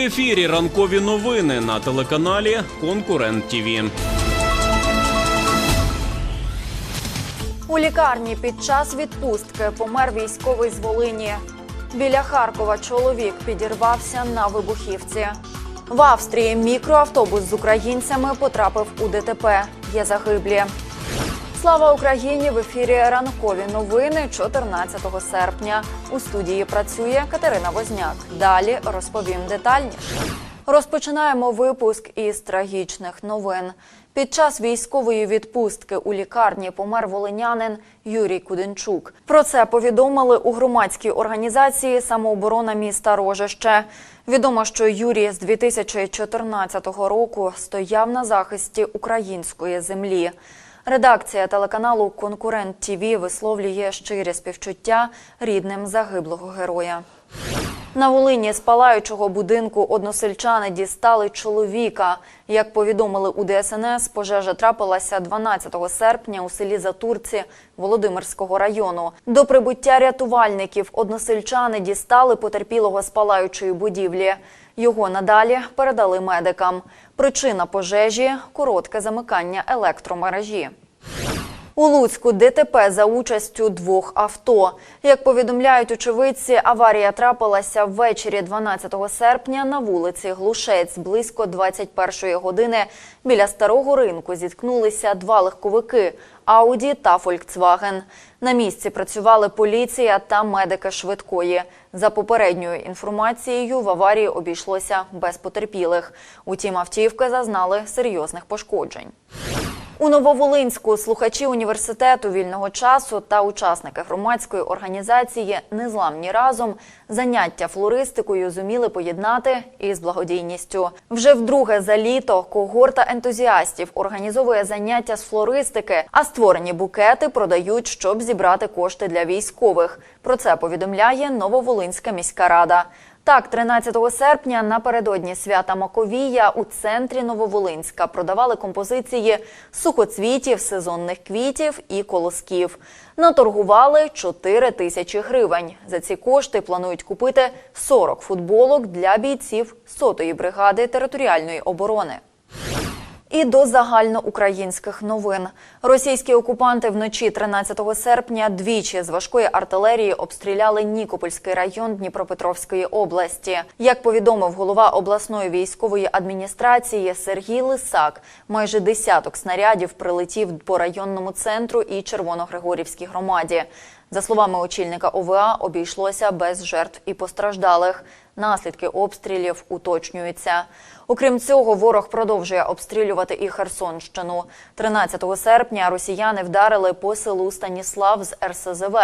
Ефірі ранкові новини на телеканалі Конкурент ТІВІ. У лікарні під час відпустки помер військовий з Волині. Біля Харкова чоловік підірвався на вибухівці. В Австрії мікроавтобус з українцями потрапив у ДТП. Є загиблі. Слава Україні! В ефірі ранкові новини 14 серпня. У студії працює Катерина Возняк. Далі розповім детальніше. Розпочинаємо випуск із трагічних новин. Під час військової відпустки у лікарні помер волинянин Юрій Куденчук. Про це повідомили у громадській організації самооборона міста Рожище. Відомо, що Юрій з 2014 року стояв на захисті української землі. Редакція телеканалу Конкурент ТІВІ висловлює щирі співчуття рідним загиблого героя. На Волині з палаючого будинку односельчани дістали чоловіка. Як повідомили у ДСНС, пожежа трапилася 12 серпня у селі Затурці Володимирського району. До прибуття рятувальників односельчани дістали потерпілого з палаючої будівлі. Його надалі передали медикам. Причина пожежі коротке замикання електромережі. У Луцьку ДТП за участю двох авто. Як повідомляють очевидці, аварія трапилася ввечері 12 серпня на вулиці Глушець. Близько 21 години біля старого ринку зіткнулися два легковики Ауді та Фольксваген. На місці працювали поліція та медики швидкої. За попередньою інформацією, в аварії обійшлося без потерпілих. Утім, автівки зазнали серйозних пошкоджень. У Нововолинську слухачі університету вільного часу та учасники громадської організації Незламні разом заняття флористикою зуміли поєднати із благодійністю. Вже вдруге за літо когорта ентузіастів організовує заняття з флористики, а створені букети продають, щоб зібрати кошти для військових. Про це повідомляє Нововолинська міська рада. Так, 13 серпня напередодні свята Маковія у центрі Нововолинська продавали композиції сухоцвітів, сезонних квітів і колосків. Наторгували 4 тисячі гривень. За ці кошти планують купити 40 футболок для бійців сотої бригади територіальної оборони. І до загальноукраїнських новин. Російські окупанти вночі 13 серпня двічі з важкої артилерії обстріляли Нікопольський район Дніпропетровської області. Як повідомив голова обласної військової адміністрації Сергій Лисак, майже десяток снарядів прилетів по районному центру і Червоногригорівській громаді. За словами очільника ОВА, обійшлося без жертв і постраждалих. Наслідки обстрілів уточнюються. Окрім цього, ворог продовжує обстрілювати і Херсонщину. 13 серпня росіяни вдарили по селу Станіслав з РСЗВ.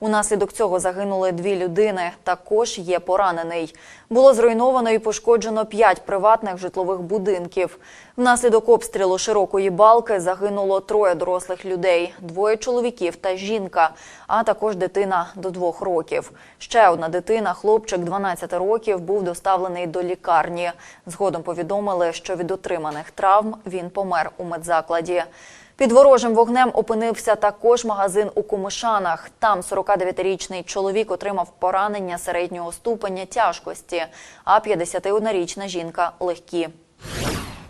Унаслідок цього загинули дві людини. Також є поранений. Було зруйновано і пошкоджено п'ять приватних житлових будинків. Внаслідок обстрілу широкої балки загинуло троє дорослих людей: двоє чоловіків та жінка, а також дитина до двох років. Ще одна дитина, хлопчик 12 років, був доставлений до лікарні. Згодом повідомили, що від отриманих травм він помер у медзакладі. Під ворожим вогнем опинився також магазин у Комишанах. Там 49-річний чоловік отримав поранення середнього ступеня тяжкості, а 51-річна жінка легкі.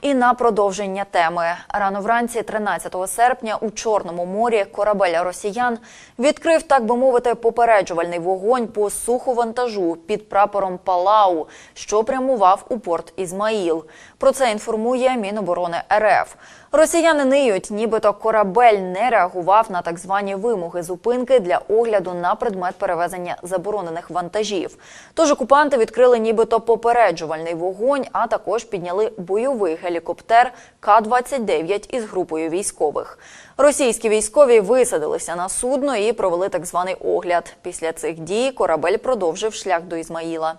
І на продовження теми рано вранці, 13 серпня, у Чорному морі корабель росіян відкрив, так би мовити, попереджувальний вогонь по суховантажу під прапором Палау, що прямував у порт Ізмаїл. Про це інформує Міноборони РФ. Росіяни ниють, нібито корабель не реагував на так звані вимоги зупинки для огляду на предмет перевезення заборонених вантажів. Тож окупанти відкрили нібито попереджувальний вогонь, а також підняли бойовий гелікоптер К-29 із групою військових. Російські військові висадилися на судно і провели так званий огляд. Після цих дій корабель продовжив шлях до Ізмаїла.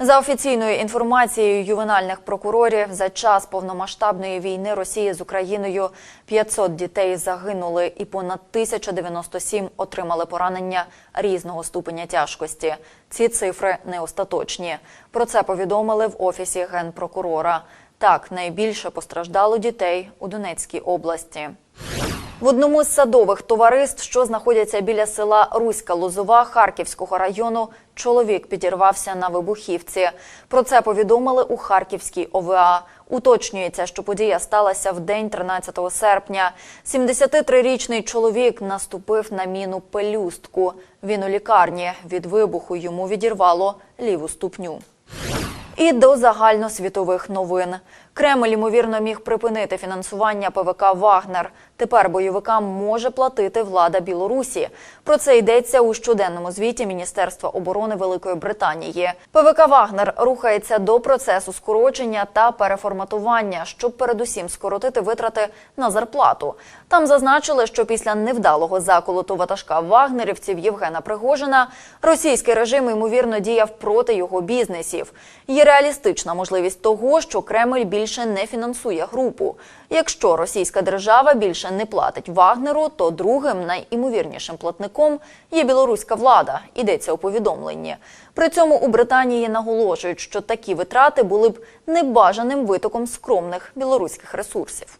За офіційною інформацією ювенальних прокурорів, за час повномасштабної війни Росії з Україною 500 дітей загинули і понад 1097 отримали поранення різного ступеня тяжкості. Ці цифри не остаточні. Про це повідомили в офісі генпрокурора. Так, найбільше постраждало дітей у Донецькій області. В одному з садових товариств, що знаходяться біля села Руська Лозова Харківського району, чоловік підірвався на вибухівці. Про це повідомили у Харківській ОВА. Уточнюється, що подія сталася в день 13 серпня. 73-річний чоловік наступив на міну пелюстку. Він у лікарні. Від вибуху йому відірвало ліву ступню. І до загальносвітових новин. Кремль, ймовірно, міг припинити фінансування ПВК Вагнер. Тепер бойовикам може платити влада Білорусі. Про це йдеться у щоденному звіті Міністерства оборони Великої Британії. ПВК Вагнер рухається до процесу скорочення та переформатування, щоб передусім скоротити витрати на зарплату. Там зазначили, що після невдалого заколоту ватажка вагнерівців Євгена Пригожина російський режим ймовірно діяв проти його бізнесів. Є реалістична можливість того, що Кремль більше не фінансує групу. Якщо російська держава більше не платить Вагнеру, то другим найімовірнішим платником є білоруська влада. Йдеться у повідомленні. При цьому у Британії наголошують, що такі витрати були б небажаним витоком скромних білоруських ресурсів.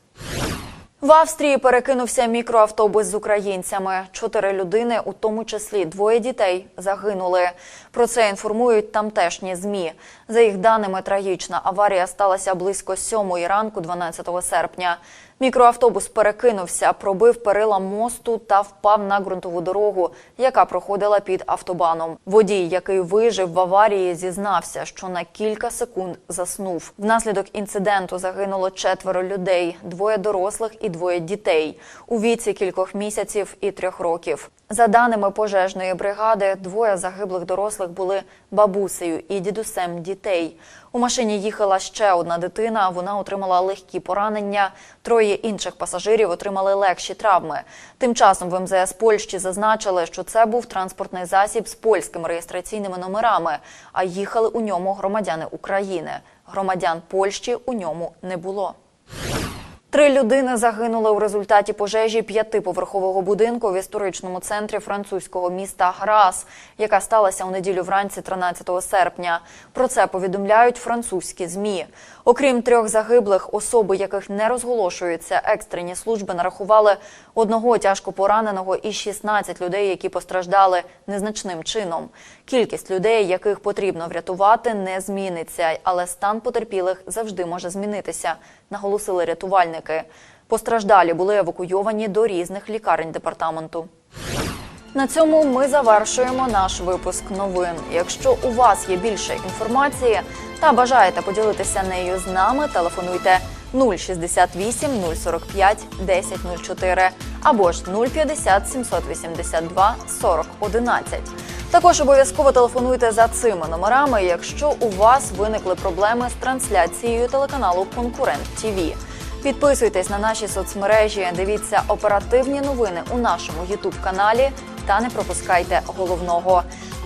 В Австрії перекинувся мікроавтобус з українцями. Чотири людини, у тому числі двоє дітей, загинули. Про це інформують тамтешні змі. За їх даними, трагічна аварія сталася близько сьомої ранку, 12 серпня. Мікроавтобус перекинувся, пробив перила мосту та впав на ґрунтову дорогу, яка проходила під автобаном. Водій, який вижив в аварії, зізнався, що на кілька секунд заснув. Внаслідок інциденту загинуло четверо людей: двоє дорослих і двоє дітей у віці кількох місяців і трьох років. За даними пожежної бригади, двоє загиблих дорослих були бабусею і дідусем дітей. У машині їхала ще одна дитина. Вона отримала легкі поранення. Троє інших пасажирів отримали легші травми. Тим часом в МЗС Польщі зазначили, що це був транспортний засіб з польськими реєстраційними номерами, а їхали у ньому громадяни України. Громадян Польщі у ньому не було. Три людини загинули у результаті пожежі п'ятиповерхового будинку в історичному центрі французького міста Грас, яка сталася у неділю вранці 13 серпня. Про це повідомляють французькі змі. Окрім трьох загиблих, особи, яких не розголошуються, екстрені служби нарахували одного тяжко пораненого і 16 людей, які постраждали незначним чином. Кількість людей, яких потрібно врятувати, не зміниться, але стан потерпілих завжди може змінитися, наголосили рятувальники. Постраждалі були евакуйовані до різних лікарень департаменту. На цьому ми завершуємо наш випуск новин. Якщо у вас є більше інформації та бажаєте поділитися нею з нами, телефонуйте 068 045 1004 або ж 050 782 40 11. Також обов'язково телефонуйте за цими номерами, якщо у вас виникли проблеми з трансляцією телеканалу Конкурент ТІВІ. Підписуйтесь на наші соцмережі, дивіться оперативні новини у нашому Ютуб каналі та не пропускайте головного.